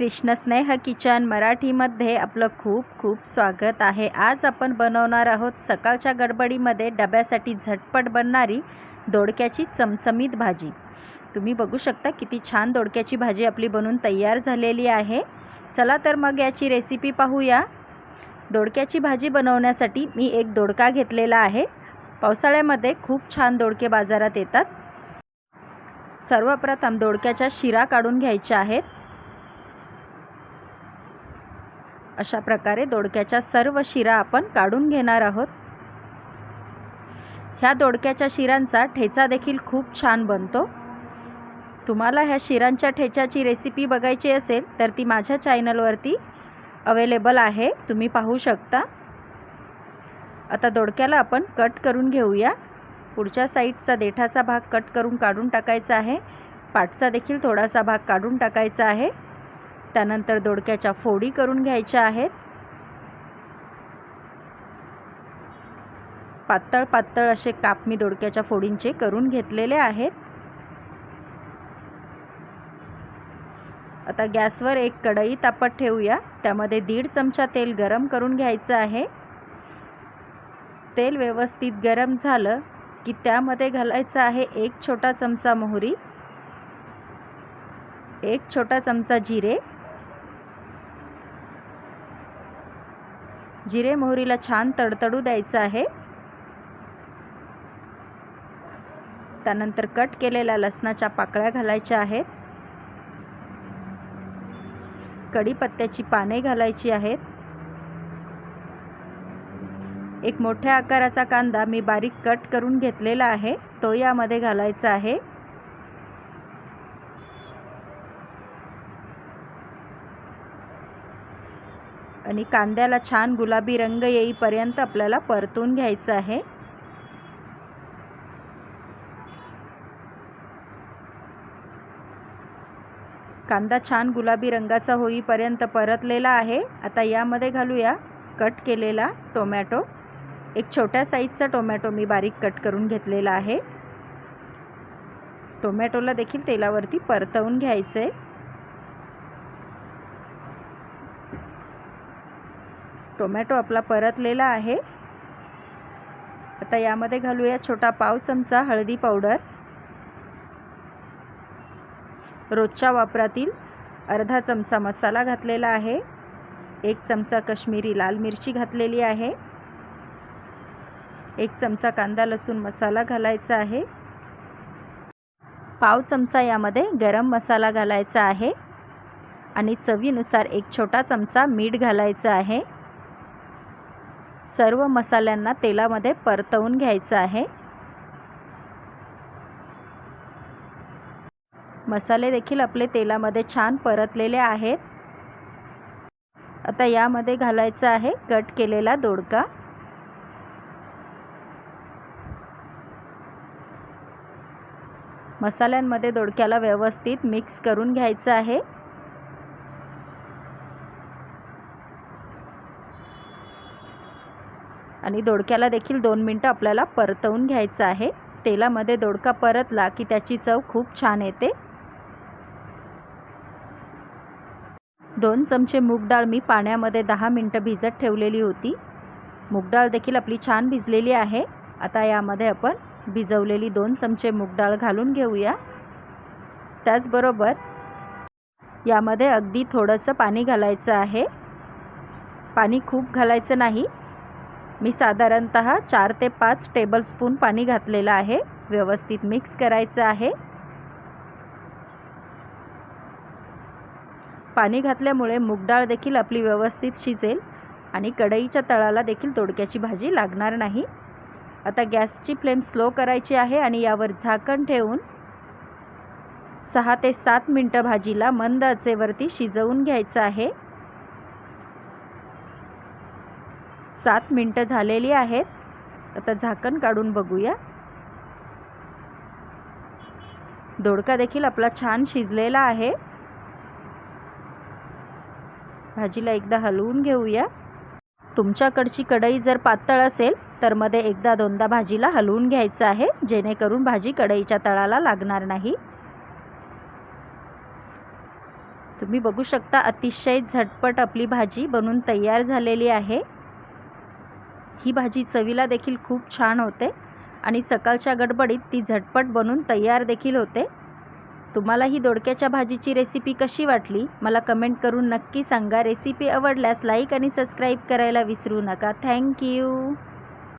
कृष्ण स्नेह किचन मराठीमध्ये आपलं खूप खूप स्वागत आहे. आज आपण बनवणार आहोत सकाळच्या गडबडीमध्ये डब्यासाठी झटपट बनणारी दोडक्याची चमचमीत भाजी. तुम्ही बघू शकता किती छान दोडक्याची भाजी आपली बनून तयार झालेली आहे. चला तर मग याची रेसिपी पाहूया. दोडक्याची भाजी बनवण्यासाठी मी एक दोडका घेतलेला आहे. पावसाळ्यामध्ये खूप छान दोडके बाजारात येतात. सर्वप्रथम दोडक्याच्या शिरा काढून घ्यायच्या आहेत. अशा प्रकारे दोडक्याच्या सर्व शिरा आपण काढून घेणार आहोत. ह्या दोडक्याच्या शिरांचा ठेचा देखील खूप छान बनतो. तुम्हाला ह्या शिरांच्या ठेच्याची रेसिपी बघायची असेल तर ती माझ्या चॅनलवरती अवेलेबल आहे. तुम्ही पाहू शकता. आता दोडक्याला आपण कट करून घेऊया. पुढच्या साईडचा देठाचा भाग कट करून काढून टाकायचा आहे. पाठचा देखील थोडासा भाग काढून टाकायचा आहे. त्यानंतर दोडक्याच्या फोडी करून घ्यायच्या आहेत. पातळ पातळ असे काप मी दोडक्याच्या फोडींचे करून घेतलेले आहेत. आता गॅसवर एक कढई तापत ठेवूया. त्यामध्ये दीड चमचा तेल गरम करून घ्यायचं आहे. तेल व्यवस्थित गरम झालं की त्यामध्ये घालायचं आहे एक छोटा चमचा मोहरी एक छोटा चमचा जिरे जिरे मोहरीला छान तडतडू द्यायचं आहे. त्यानंतर कट केलेल्या लसणाच्या पाकळ्या घालायच्या आहेत. कढीपत्त्याची पाने घालायची आहेत. एक मोठ्या आकाराचा कांदा मी बारीक कट करून घेतलेला आहे. तो यामध्ये घालायचा आहे. आणि कांद्याला छान गुलाबी रंग येईपर्यंत आपल्याला परतून घ्यायचं आहे. कांदा छान गुलाबी रंगाचा होईपर्यंत परतलेला आहे. आता यामध्ये घालूया कट केलेला टोमॅटो. एक छोट्या साईजचा टोमॅटो मी बारीक कट करून घेतलेला आहे. टोमॅटोला देखील तेलावरती परतवून घ्यायचं आहे टोमॅटो आपला परतलेला आहे. आता यामध्ये घालूया छोटा पाव चमचा हळदी पावडर. रोजच्या वापरातील अर्धा चमचा मसाला घातलेला आहे. एक चमचा कश्मीरी लाल मिरची घातलेली आहे. एक चमचा कांदा लसूण मसाला घालायचा आहे. पाव चमचा यामध्ये गरम मसाला घालायचा आहे. आणि चवीनुसार एक छोटा चमचा मीठ घालायचं आहे. सर्व मसाल्यांना तेलामध्ये परतवून घ्यायचं आहे. मसाले देखील आपले तेलामध्ये छान परतलेले आहेत. आता यामध्ये घालायचं आहे कट केलेला दोडका. मसाल्यांमध्ये दोडक्याला व्यवस्थित मिक्स करून घ्यायचं आहे. आणि दोडक्याला देखील दोन मिनटं आपल्याला परतवून घ्यायचं आहे. तेलामध्ये दोडका परतला की त्याची चव खूप छान येते. दोन चमचे मूग डाळ मी पाण्यामध्ये दहा मिनटं भिजत ठेवलेली होती. मूग डाळ देखील आपली छान भिजलेली आहे. आता यामध्ये आपण भिजवलेली दोन चमचे मूग डाळ घालून घेऊया. त्याचबरोबर यामध्ये अगदी थोडंसं पाणी घालायचं आहे. पाणी खूप घालायचं नाही. मी साधारणत चार ते पाच टेबलस्पून पाणी घातलेलं आहे. व्यवस्थित मिक्स करायचं आहे. पाणी घातल्यामुळे मूगडाळ देखील आपली व्यवस्थित शिजेल आणि कढईच्या तळाला देखील तोडक्याची भाजी लागणार नाही. आता गॅसची फ्लेम स्लो करायची आहे आणि यावर झाकण ठेवून सहा ते सात मिनटं भाजीला मंद आचेवरती शिजवून घ्यायचं आहे. सात मिनटं झालेली आहेत. आता झाकण काढून बघूया. दोडका देखील आपला छान शिजलेला आहे. भाजीला एकदा हलवून घेऊया. तुमच्याकडची कढई जर पातळ असेल तर मध्ये एकदा दोनदा भाजीला हलवून घ्यायचं आहे जेणेकरून भाजी कढईच्या तळाला लागणार नाही. तुम्ही बघू शकता अतिशय झटपट आपली भाजी बनून तयार झालेली आहे. ही भाजी चवीला देखील खूप छान होते आणि सकाळच्या गडबडीत ती झटपट बनून तयार देखील होते. तुम्हाला ही दोडक्याच्या भाजीची रेसिपी कशी वाटली? मला कमेंट करून नक्की सांगा. रेसिपी आवडल्यास लाईक आणि सबस्क्राईब करायला विसरू नका. थँक्यू